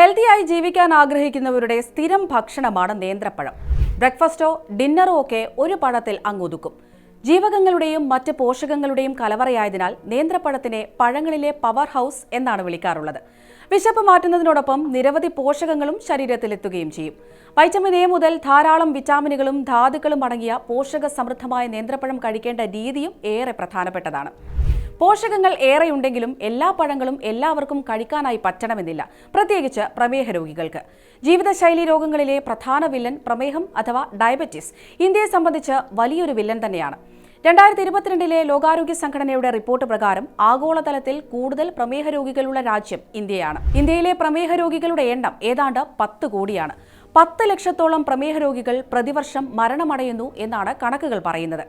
ഹെൽത്തിയായി ജീവിക്കാൻ ആഗ്രഹിക്കുന്നവരുടെ സ്ഥിരം ഭക്ഷണമാണ് നേന്ത്രപ്പഴം. ബ്രേക്ക്ഫാസ്റ്റോ ഡിന്നറോ ഒക്കെ ഒരു പഴത്തിൽ അങ്ങൊതുക്കും. ജീവകങ്ങളുടെയും മറ്റ് പോഷകങ്ങളുടെയും കലവറയായതിനാൽ നേന്ത്രപ്പഴത്തിനെ പഴങ്ങളിലെ പവർ ഹൗസ് എന്നാണ് വിളിക്കാറുള്ളത്. വിശപ്പ് മാറ്റുന്നതിനോടൊപ്പം നിരവധി പോഷകങ്ങളും ശരീരത്തിലെത്തുകയും ചെയ്യും. വൈറ്റമിൻ എ മുതൽ ധാരാളം വിറ്റാമിനുകളും ധാതുക്കളും അടങ്ങിയ പോഷക സമൃദ്ധമായ നേന്ത്രപ്പഴം കഴിക്കേണ്ട രീതിയും ഏറെ പ്രധാനപ്പെട്ടതാണ്. പോഷകങ്ങൾ ഏറെയുണ്ടെങ്കിലും എല്ലാ പഴങ്ങളും എല്ലാവർക്കും കഴിക്കാനായി പറ്റണമെന്നില്ല. പ്രത്യേകിച്ച് പ്രമേഹ രോഗികൾക്ക്. ജീവിതശൈലി രോഗങ്ങളിലെ പ്രധാന വില്ലൻ പ്രമേഹം അഥവാ ഡയബറ്റിസ് ഇന്ത്യയെ സംബന്ധിച്ച് വലിയൊരു വില്ലൻ തന്നെയാണ്. രണ്ടായിരത്തി ഇരുപത്തിരണ്ടിലെ ലോകാരോഗ്യ സംഘടനയുടെ റിപ്പോർട്ട് പ്രകാരം ആഗോളതലത്തിൽ കൂടുതൽ പ്രമേഹ രോഗികളുള്ള രാജ്യം ഇന്ത്യയാണ്. ഇന്ത്യയിലെ പ്രമേഹ രോഗികളുടെ എണ്ണം ഏതാണ്ട് പത്ത് കോടിയാണ്. പത്ത് ലക്ഷത്തോളം പ്രമേഹ രോഗികൾ പ്രതിവർഷം മരണമടയുന്നു എന്നാണ് കണക്കുകൾ പറയുന്നത്.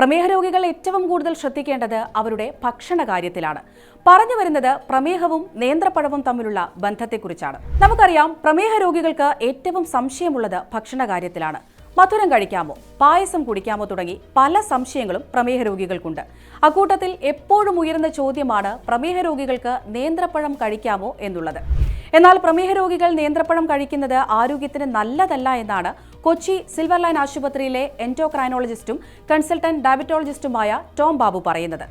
പ്രമേഹ രോഗികൾ ഏറ്റവും കൂടുതൽ ശ്രദ്ധിക്കേണ്ടത് അവരുടെ ഭക്ഷണ കാര്യത്തിലാണ് പറഞ്ഞു വരുന്നത് പ്രമേഹവും നേന്ത്രപ്പഴവും തമ്മിലുള്ള ബന്ധത്തെക്കുറിച്ചാണ്. നമുക്കറിയാം പ്രമേഹ രോഗികൾക്ക് ഏറ്റവും സംശയമുള്ളത് ഭക്ഷണ കാര്യത്തിലാണ് മധുരം കഴിക്കാമോ പായസം കുടിക്കാമോ തുടങ്ങി പല സംശയങ്ങളും പ്രമേഹ രോഗികൾക്കുണ്ട് അക്കൂട്ടത്തിൽ എപ്പോഴും ഉയരുന്ന ചോദ്യമാണ് പ്രമേഹ രോഗികൾക്ക് നേന്ത്രപ്പഴം കഴിക്കാമോ എന്നുള്ളത്. എന്നാൽ പ്രമേഹ രോഗികൾ നേന്ത്രപ്പഴം കഴിക്കുന്നത് ആരോഗ്യത്തിന് നല്ലതല്ല എന്നാണ് കൊച്ചി സിൽവർ ലൈൻ ആശുപത്രിയിലെ എന്റോക്രൈനോളജിസ്റ്റും കൺസൾട്ടന്റ് ഡയബറ്റോളജിസ്റ്റുമായ ടോം ബാബു പറയുന്നത്.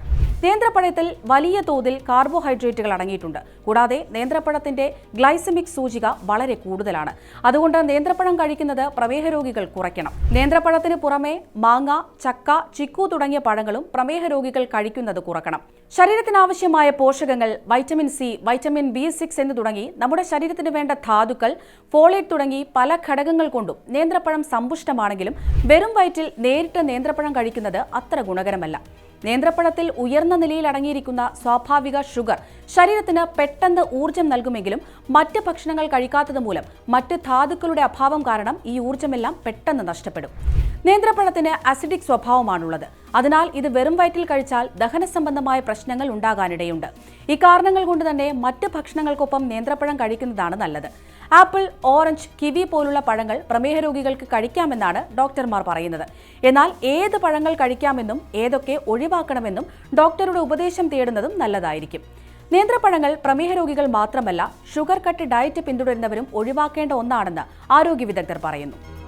നേന്ത്രപ്പഴത്തിൽ വലിയ തോതിൽ കാർബോഹൈഡ്രേറ്റുകൾ അടങ്ങിയിട്ടുണ്ട്. കൂടാതെ നേന്ത്രപ്പഴത്തിന്റെ ഗ്ലൈസമിക് സൂചിക വളരെ കൂടുതലാണ്. അതുകൊണ്ട് നേന്ത്രപ്പഴം കഴിക്കുന്നത് പ്രമേഹ രോഗികൾ കുറയ്ക്കണം. നേന്ത്രപ്പഴത്തിന് പുറമെ മാങ്ങ ചക്ക ചിക്കു തുടങ്ങിയ പഴങ്ങളും പ്രമേഹ രോഗികൾ കഴിക്കുന്നത് കുറക്കണം. ശരീരത്തിനാവശ്യമായ പോഷകങ്ങൾ vitamin C vitamin B six എന്ന് തുടങ്ങി നമ്മുടെ ശരീരത്തിന് വേണ്ട ധാതുക്കൾ ഫോളേറ്റ് തുടങ്ങി പല ഘടകങ്ങൾ കൊണ്ടും നേന്ത്രപ്പഴം സമ്പുഷ്ടമാണെങ്കിലും വെറും വയറ്റിൽ നേരിട്ട് നേന്ത്രപ്പഴം കഴിക്കുന്നത് അത്ര ഗുണകരമല്ല. നേന്ത്രപ്പഴത്തിൽ ഉയർന്ന നിലയിൽ അടങ്ങിയിരിക്കുന്ന സ്വാഭാവിക ഷുഗർ ശരീരത്തിന് പെട്ടെന്ന് ഊർജം നൽകുമെങ്കിലും മറ്റ് ഭക്ഷണങ്ങൾ കഴിക്കാത്തത് മൂലം മറ്റ് ധാതുക്കളുടെ അഭാവം കാരണം ഈ ഊർജമെല്ലാം പെട്ടെന്ന് നഷ്ടപ്പെടും. നേന്ത്രപ്പഴത്തിന് അസിഡിക് സ്വഭാവമാണുള്ളത്. അതിനാൽ ഇത് വെറും വയറ്റിൽ കഴിച്ചാൽ ദഹന സംബന്ധമായ പ്രശ്നങ്ങൾ ഉണ്ടാകാനിടയുണ്ട്. ഇക്കാരണങ്ങൾ കാരണങ്ങൾ കൊണ്ട് തന്നെ മറ്റ് ഭക്ഷണങ്ങൾക്കൊപ്പം നേന്ത്രപ്പഴം കഴിക്കുന്നതാണ് നല്ലത്. ആപ്പിൾ ഓറഞ്ച് കിവി പോലുള്ള പഴങ്ങൾ പ്രമേഹ രോഗികൾക്ക് കഴിക്കാമെന്നാണ് ഡോക്ടർമാർ പറയുന്നത്. എന്നാൽ ഏത് പഴങ്ങൾ കഴിക്കാമെന്നും ഏതൊക്കെ ഒഴിവാക്കണമെന്നും ഡോക്ടറുടെ ഉപദേശം തേടുന്നതും നല്ലതായിരിക്കും. നേന്ത്രപ്പഴങ്ങൾ പ്രമേഹ രോഗികൾ മാത്രമല്ല ഷുഗർ കട്ട് ഡയറ്റ് പിന്തുടരുന്നവരും ഒഴിവാക്കേണ്ട ഒന്നാണെന്ന് ആരോഗ്യ വിദഗ്ധർ പറയുന്നു.